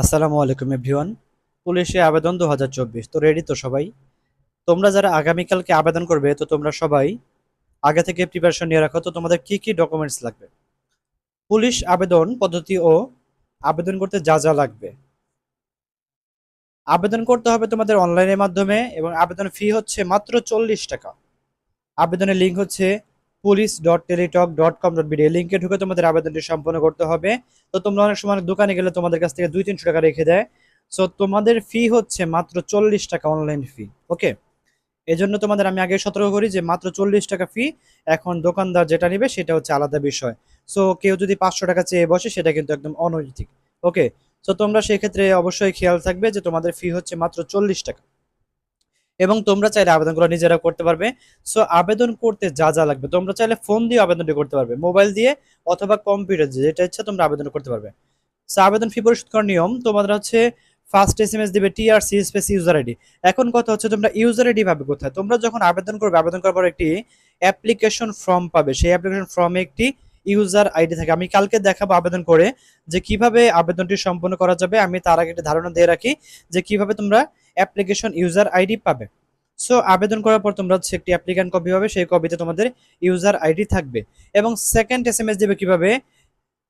আসসালামু আলাইকুম এভরিওয়ান। পুলিশে আবেদন দু হাজার চব্বিশ। তো রেডি তো সবাই? তোমরা যারা আগামীকালকে আবেদন করবে, তো তোমরা সবাই আগে থেকে প্রিপারেশন নিয়ে রাখো। তো তোমাদের কি কি ডকুমেন্টস লাগবে? পুলিশ আবেদন পদ্ধতি ও আবেদন করতে যা যা লাগবে। আবেদন করতে হবে তোমাদের অনলাইনের মাধ্যমে এবং আবেদন ফি হচ্ছে মাত্র চল্লিশ টাকা। আবেদনের লিঙ্ক হচ্ছে police dot Teletalk dot com dot BD লিঙ্কে ঢুকে তোমাদের আবেদনটি সম্পন্ন করতে হবে। তো তোমরা অনেক সময় দোকানে গেলে তোমাদের কাছ থেকে দুই তিনশো টাকা রেখে দেয়। সো তোমাদের ফি হচ্ছে মাত্র চল্লিশ টাকা অনলাইন ফি ওকে এই জন্য তোমাদের আমি আগে সতর্ক করি যে মাত্র চল্লিশ টাকা ফি এখন দোকানদার যেটা নেবে সেটা হচ্ছে আলাদা বিষয়। সো কেউ যদি পাঁচশো টাকা চেয়ে বসে সেটা কিন্তু একদম অনৈতিক ওকে সো তোমরা সেই ক্ষেত্রে অবশ্যই খেয়াল থাকবে যে তোমাদের ফি হচ্ছে মাত্র চল্লিশ টাকা। এবং তোমরা চাইলে আবেদনগুলো নিজেরা করতে পারবে। সো আবেদন করতে যা যা লাগবে, তোমরা চাইলে ফোন দিয়ে আবেদনটি করতে পারবে। মোবাইল দিয়ে অথবা কম্পিউটার দিয়ে, যেটা ইচ্ছা তোমরা আবেদন করতে পারবে। সো আবেদন ফি পরিশোধ করার নিয়ম, তোমাদের হচ্ছে ফার্স্ট এস এম এস দিবে টিআরসি স্পেস ইউজার আইডি এখন কথা হচ্ছে তোমরা ইউজার আইডি পাবে কোথায়? তোমরা যখন আবেদন করবে, আবেদন করার পর একটি অ্যাপ্লিকেশন ফর্ম পাবে। সেই অ্যাপ্লিকেশন ফর্মে একটি ইউজার আইডি থাকে। আমি কালকে দেখাবো আবেদন করে যে কীভাবে আবেদনটি সম্পন্ন করা যাবে। আমি তার আগে একটা ধারণা দিয়ে রাখি যে কীভাবে তোমরা অ্যাপ্লিকেশন ইউজার আইডি পাবে। সো আবেদন করার পর তোমরা হচ্ছে একটি অ্যাপ্লিক্যান্ট কপি হবে সেই কপিতে তোমাদের ইউজার আইডি থাকবে। এবং সেকেন্ড এস এম এস দেবে কীভাবে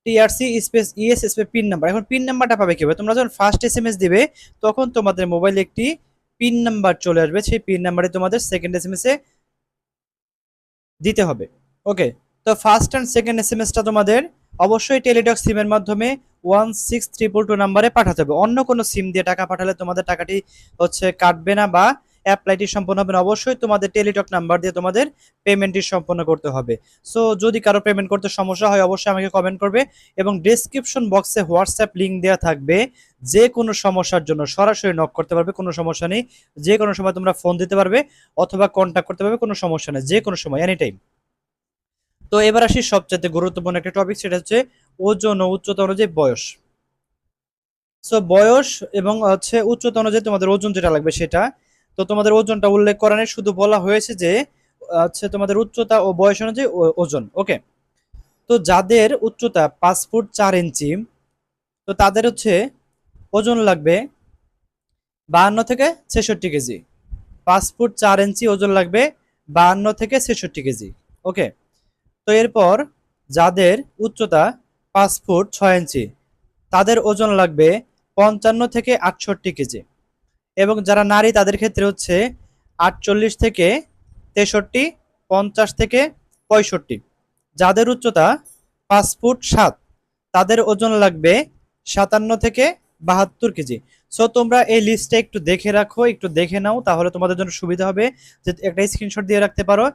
TRC space ES space pin number এখন পিন নাম্বারটা পাবে কীভাবে? তোমরা যখন ফার্স্ট এস এম এস দিবে, তখন তোমাদের মোবাইলে একটি পিন নাম্বার চলে আসবে। সেই পিন নাম্বারে তোমাদের সেকেন্ড এস এম এস এ দিতে হবে। ওকে তো first and second S M এসটা তোমাদের অবশ্যই টেলিটক সিমের মাধ্যমে ওয়ান সিক্স ট্রিপল টু নাম্বারে পাঠাতে হবে। অন্য কোনো সিম দিয়ে টাকা পাঠালে তোমাদের টাকাটি হচ্ছে কাটবে না বা অ্যাপ্লাইটি সম্পন্ন হবে না। অবশ্যই তোমাদের টেলিটক নাম্বার দিয়ে তোমাদের পেমেন্টটি সম্পন্ন করতে হবে। সো যদি কারও পেমেন্ট করতে সমস্যা হয়, অবশ্যই আমাকে কমেন্ট করবে এবং ডেসক্রিপশন বক্সে হোয়াটসঅ্যাপ লিঙ্ক দেওয়া থাকবে। যে কোনো সমস্যার জন্য সরাসরি নক করতে পারবে, কোনো সমস্যা নেই। যে কোনো সময় তোমরা ফোন দিতে পারবে অথবা কন্ট্যাক্ট করতে পারবে, কোনো সমস্যা নেই। যে কোনো সময় এনি টাইম তো এবার আসি সবচেয়ে গুরুত্বপূর্ণ একটা টপিক সেটা হচ্ছে ওজন ও উচ্চতা অনুযায়ী বয়স। সো বয়স এবং হচ্ছে উচ্চতা অনুযায়ী তোমাদের ওজন যেটা লাগবে সেটা। তো তোমাদের ওজনটা উল্লেখ করা নেই শুধু বলা হয়েছে যে, হচ্ছে তোমাদের উচ্চতা ও বয়স অনুযায়ী ওজন ওকে তো যাদের উচ্চতা পাঁচ ফুট চার ইঞ্চি, তো তাদের হচ্ছে ওজন লাগবে বাহান্ন থেকে ছেষট্টি কেজি। পাঁচ ফুট চার ইঞ্চি ওজন লাগবে বাহান্ন থেকে ছেষট্টি কেজি ওকে তো এরপর যাদের উচ্চতা পাঁচ ফুট ছয় ইঞ্চি, তাদের ওজন লাগবে পঞ্চান্ন থেকে আটষট্টি কেজি এবং যারা নারী, তাদের ক্ষেত্রে হচ্ছে আটচল্লিশ থেকে তেষট্টি, পঞ্চাশ থেকে পঁয়ষট্টি। যাদের উচ্চতা পাঁচ ফুট সাত, তাদের ওজন লাগবে সাতান্ন থেকে বাহাত্তর কেজি। সো তোমরা এই লিস্টটা একটু দেখে রাখো, একটু দেখে নাও, তাহলে তোমাদের জন্য সুবিধা হবে যে একটা স্ক্রিনশট দিয়ে রাখতে পারো।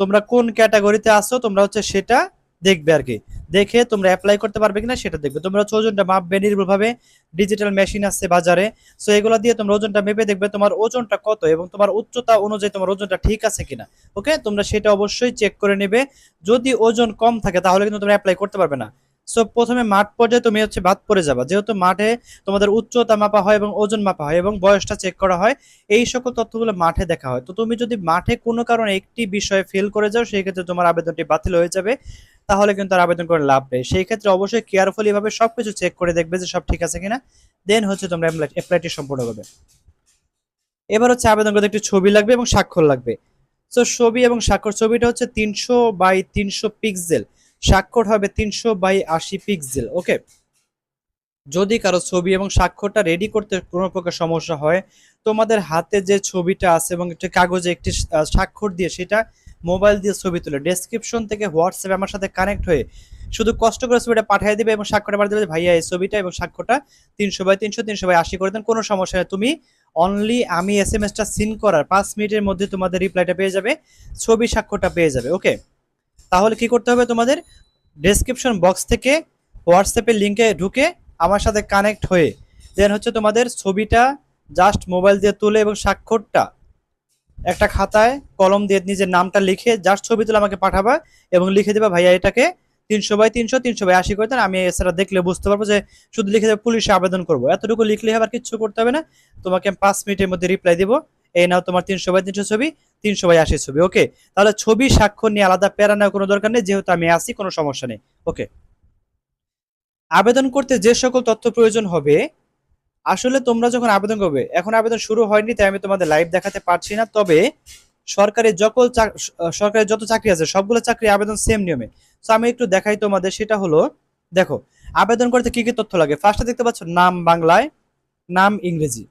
তোমরা কোন ক্যাটাগরিতে আসো তোমরা হচ্ছে সেটা দেখবে আর কি। দেখে তোমরা অ্যাপ্লাই করতে পারবে কিনা সেটা দেখবে। তোমরা হচ্ছে ওজনটা মাপবে নির্ভরভাবে ডিজিটাল মেশিন আছে বাজারে। সো এগুলো দিয়ে তোমরা ওজনটা মেপে দেখবে তোমার ওজনটা কত এবং তোমার উচ্চতা অনুযায়ী তোমার ওজনটা ঠিক আছে কিনা। ওকে তোমরা সেটা অবশ্যই চেক করে নেবে। যদি ওজন কম থাকে, তাহলে কিন্তু তোমরা অ্যাপ্লাই করতে পারবে না। সো প্রথমে মাঠ পর্যায়ে তুমি হচ্ছে বাদ পড়ে যাবা। যেহেতু মাঠে তোমাদের উচ্চতা মাপা হয় এবং ওজন মাপা হয় এবং বয়সটা চেক করা হয়, এই সকল তথ্যগুলো মাঠে দেখা হয়। তো তুমি যদি মাঠে কোনো কারণে একটি বিষয়ে ফেল করে যাও, সেই ক্ষেত্রে তোমার আবেদনটি বাতিল হয়ে যাবে, তাহলে কিন্তু আর আবেদন করে লাভ নেই। সেই ক্ষেত্রে অবশ্যই কেয়ারফুলি ভাবে সবকিছু চেক করে দেখবে যে সব ঠিক আছে কিনা। দেন হচ্ছে তোমরা অ্যাপ্লাইটি সম্পূর্ণ করবে। এবার হচ্ছে আবেদন করতে একটি ছবি লাগবে এবং স্বাক্ষর লাগবে। তো ছবি এবং স্বাক্ষর, ছবিটা হচ্ছে তিনশো বাই তিনশো পিক্সেল স্বাক্ষর হবে তিনশো বাই আশি পিক্সেল ওকে যদি কারও ছবি এবং স্বাক্ষরটা রেডি করতে কোনো প্রকার সমস্যা হয়, তোমাদের হাতে যে ছবিটা আছে এবং একটি কাগজে একটি স্বাক্ষর দিয়ে সেটা মোবাইল দিয়ে ছবি তুলে। ডেসক্রিপশন থেকে হোয়াটসঅ্যাপে আমার সাথে কানেক্ট হয়ে শুধু কষ্ট করে ছবিটা পাঠিয়ে দিবে এবং স্বাক্ষরটা পাঠিয়ে দেবে, ভাইয়া এই ছবিটা এবং স্বাক্ষরটা তিনশো বাই তিনশো তিনশো বাই আশি করে দেন, কোনো সমস্যা নেই। তুমি অনলি আমি এস এম এসটা সিন করার পাঁচ মিনিটের মধ্যে তোমাদের রিপ্লাইটা পেয়ে যাবে, ছবি স্বাক্ষরটা পেয়ে যাবে ওকে তাহলে কি করতে হবে তোমাদের? ডেসক্রিপশন বক্স থেকে হোয়াটসঅ্যাপের লিঙ্কে ঢুকে আমার সাথে কানেক্ট হয়ে দেন হচ্ছে তোমাদের ছবিটা জাস্ট মোবাইল দিয়ে তুলে এবং স্বাক্ষরটা একটা খাতায় কলম দিয়ে নিজের নামটা লিখে জাস্ট ছবি তুলে আমাকে পাঠাবা এবং লিখে দেবা, ভাইয়া, এটাকে তিনশো বাই তিনশো তিনশো বাই আশি করে দেন, আমি এছাড়া দেখলে বুঝতে পারব যে শুধু লিখে দেবে, পুলিশে আবেদন করব। এতটুকু লিখলে আবার কিচ্ছু করতে হবে না। তোমাকে আমি পাঁচ মিনিটের মধ্যে রিপ্লাই দিব। এই নাও তোমার তিনশো বাই তিনশো ছবি, তিনশো বাই আশি ছবি ওকে তাহলে ছবি স্বাক্ষর নিয়ে আলাদা প্যারা নেওয়ার কোনো দরকার নেই, যেহেতু আমি আসি কোনো সমস্যা নেই ওকে আবেদন করতে যে সকল তথ্য প্রয়োজন হবে, আসলে তোমরা যখন আবেদন করবে, এখন আবেদন শুরু হয়নি, তাই আমি তোমাদের লাইভ দেখাতে পারছি না, তবে সরকারি যত চাক- সরকারি যত চাকরি আছে, সবগুলো চাকরি আবেদন সেম নিয়মে। তো আমি একটু দেখাই তোমাদের, সেটা হলো, দেখো, আবেদন করতে কি কি তথ্য লাগে? ফার্স্টে দেখতে পাচ্ছ, নাম বাংলায়, নাম ইংরেজি,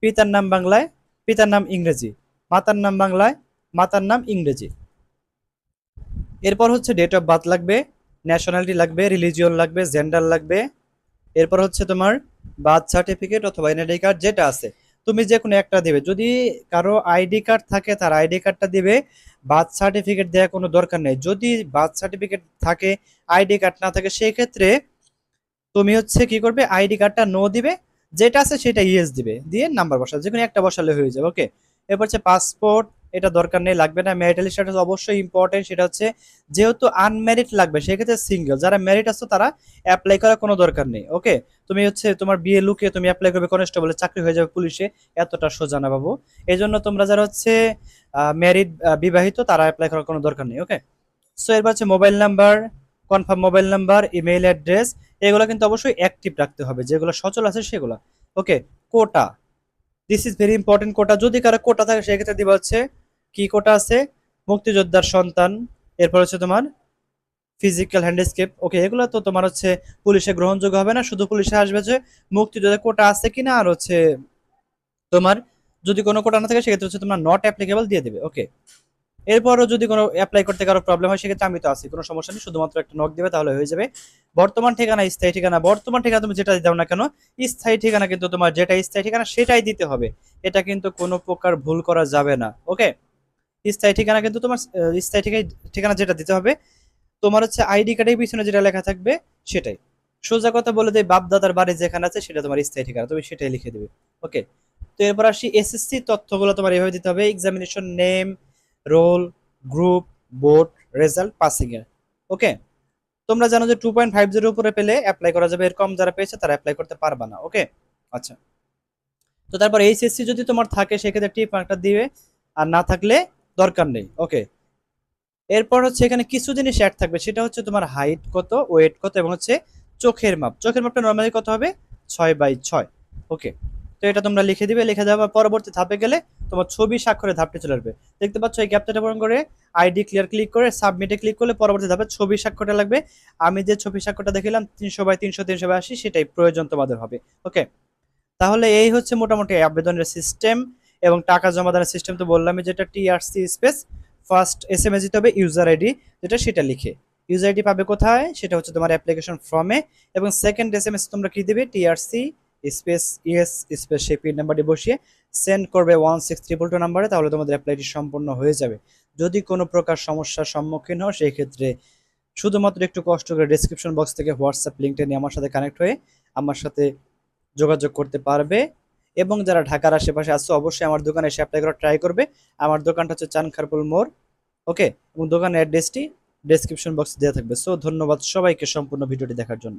পিতার নাম বাংলায় পিতার নাম ইংরেজি, মাতার নাম বাংলায় মাতার নাম ইংরেজি। এরপর হচ্ছে ডেট অফ বার্থ লাগবে ন্যাশনালিটি লাগবে রিলিজিয়ন লাগবে জেন্ডার লাগবে। এরপর হচ্ছে তোমার বার্থ সার্টিফিকেট অথবা এনআইডি কার্ড যেটা আছে। তুমি যে কোনো একটা দেবে, যদি কারও আইডি কার্ড থাকে, তার আইডি কার্ডটা দিবে বার্থ সার্টিফিকেট দেওয়ার কোনো দরকার নেই। যদি বার্থ সার্টিফিকেট থাকে আইডি কার্ড না থাকে সেই ক্ষেত্রে তুমি হচ্ছে কি করবে আইডি কার্ডটা নো দিবে যেটা আছে সেটা ইয়েস দিবে। দিয়ে নাম্বার বসাবে যে কোনো একটা বসালে হয়ে যাবে ওকে এরপর হচ্ছে পাসপোর্ট এটা দরকার নেই, লাগবে না। ম্যারিটাল স্ট্যাটাস অবশ্যই ইম্পর্টেন্ট সেটা হচ্ছে যেহেতু আনম্যারিড লাগবে, সেক্ষেত্রে সিঙ্গেল যারা ম্যারিড আছে, তারা অ্যাপ্লাই করার কোনো দরকার নেই ওকে তুমি হচ্ছে তোমার বিয়ে লুকে তুমি অ্যাপ্লাই করবে কনস্টেবলের চাকরি হয়ে যাবে পুলিশে, এতটা সোজা না বাবু। এই জন্য তোমরা যারা হচ্ছে ম্যারিড বিবাহিত, তারা অ্যাপ্লাই করার কোনো দরকার নেই ওকে সো এরপর হচ্ছে mobile number confirm mobile number email address এগুলো কিন্তু অবশ্যই অ্যাক্টিভ রাখতে হবে। যেগুলো সচল আছে সেগুলো। Okay quota this is very important quota যদি কারও কোটা থাকে, সেক্ষেত্রে দিবা হচ্ছে, কি কোটা আছে? মুক্তিযোদ্ধার সন্তান, এরপর হচ্ছে তোমার ফিজিক্যাল হ্যান্ডস্কেপ ওকে এগুলো তো তোমার হচ্ছে পুলিশে গ্রহণযোগ্য হবে না, শুধু পুলিশে আসবে যে মুক্তিযোদ্ধা কোটা আছে কিনা আর হচ্ছে তোমার যদি কোনো কোটা না থাকে, সেক্ষেত্রে হচ্ছে তোমার নট অ্যাপ্লিকেবল দিয়ে দেবে। ওকে এরপরও যদি কোনো অ্যাপ্লাই করতে কারও প্রবলেম হয়, সেক্ষেত্রে আমি তো আছি, কোনো সমস্যা নেই, শুধুমাত্র একটা নক দিবে, তাহলে হয়ে যাবে। বর্তমান ঠিকানা স্থায়ী ঠিকানা, বর্তমান ঠিকানা তুমি যেটা দাও না কেন, স্থায়ী ঠিকানা কিন্তু তোমার যেটা স্থায়ী ঠিকানা সেটাই দিতে হবে। এটা কিন্তু কোনো প্রকার ভুল করা যাবে না ওকে স্থায়ী ঠিকানা কিন্তু তোমার স্থায়ী ঠিকানা যেটা দিতে হবে, তোমার হচ্ছে আইডি কার্ডের পিছনে যেটা লেখা থাকবে, সেটাই। সোজা কথা বলে দেয় বাপ দাদার বাড়ি যেখানে আছে, সেটা তোমার স্থায়ী ঠিকানা, তুমি সেটাই লিখে দেবে ওকে তো এরপর আসি এসএসসি তথ্যগুলো তোমার এভাবে দিতে হবে examination name roll group board result passing এর ওকে তোমরা জানো যে টু পয়েন্ট ফাইভ জিরো উপরে পেলে অ্যাপ্লাই করা যাবে। এরকম যারা পেয়েছে তারা অ্যাপ্লাই করতে পারবে না। ওকে আচ্ছা। তো তারপর এইচএসসি যদি তোমার থাকে, সেক্ষেত্রে টিপ একটা দিবে। আর না থাকলে দরকার নেই। ওকে এরপর হচ্ছে এখানে কিছু জিনিস অ্যাড থাকবে। সেটা হচ্ছে তোমার হাইট কত ওয়েট কত এবং হচ্ছে চোখের মাপ। চোখের মাপটা নর্মালি কত হবে? ছয় বাই ছয়। ওকে তো এটা তোমরা লিখে দিবে। লিখে দেওয়ার পরবর্তী ধাপে গেলে তোমার ছবি স্বাক্ষরের ধাপটি চলে আসবে। দেখতে পাচ্ছ এই ক্যাপচারটা পূরণ করে আইডি ক্লিয়ার ক্লিক করে সাবমিটে ক্লিক করলে পরবর্তী ধাপে ছবি স্বাক্ষরটা লাগবে। আমি যে ছবি স্বাক্ষরটা দেখিলাম তিনশো বাই তিনশো তিনশো বাই আশি, সেটাই প্রয়োজন তোমাদের হবে। ওকে? তাহলে এই হচ্ছে মোটামুটি আবেদনের সিস্টেম এবং টাকা জমা দেওয়ার সিস্টেম তো বললামই যেটা TRC space first S M S দিতে হবে ইউজার আইডি যেটা সেটা লিখে। ইউজার আইডি পাবে কোথায়? সেটা হচ্ছে তোমার অ্যাপ্লিকেশন ফর্মে এবং সেকেন্ড এস এম এস তোমরা কি দিবে? টিআরসি স্পেস, ইএস স্পেস সেই পিন নাম্বারটি বসিয়ে সেন্ড করবে ওয়ান সিক্স ট্রিপল টু নাম্বারে, তাহলে তোমাদের অ্যাপ্লাইটি সম্পূর্ণ হয়ে যাবে। যদি কোনো প্রকার সমস্যার সম্মুখীন হও সেই ক্ষেত্রে শুধুমাত্র একটু কষ্ট করে ডেসক্রিপশন বক্স থেকে হোয়াটসঅ্যাপ লিঙ্কটা নিয়ে আমার সাথে কানেক্ট হয়ে আমার সাথে যোগাযোগ করতে পারবে। এবং যারা ঢাকার আশেপাশে আসছে অবশ্যই আমার দোকানে এসে অ্যাপ্লাই করার ট্রাই করবে। আমার দোকানটা হচ্ছে চানখারপুল মোড় ওকে এবং দোকানের অ্যাড্রেসটি ডেসক্রিপশন বক্সে দেওয়া থাকবে। সো ধন্যবাদ সবাইকে সম্পূর্ণ ভিডিওটি দেখার জন্য।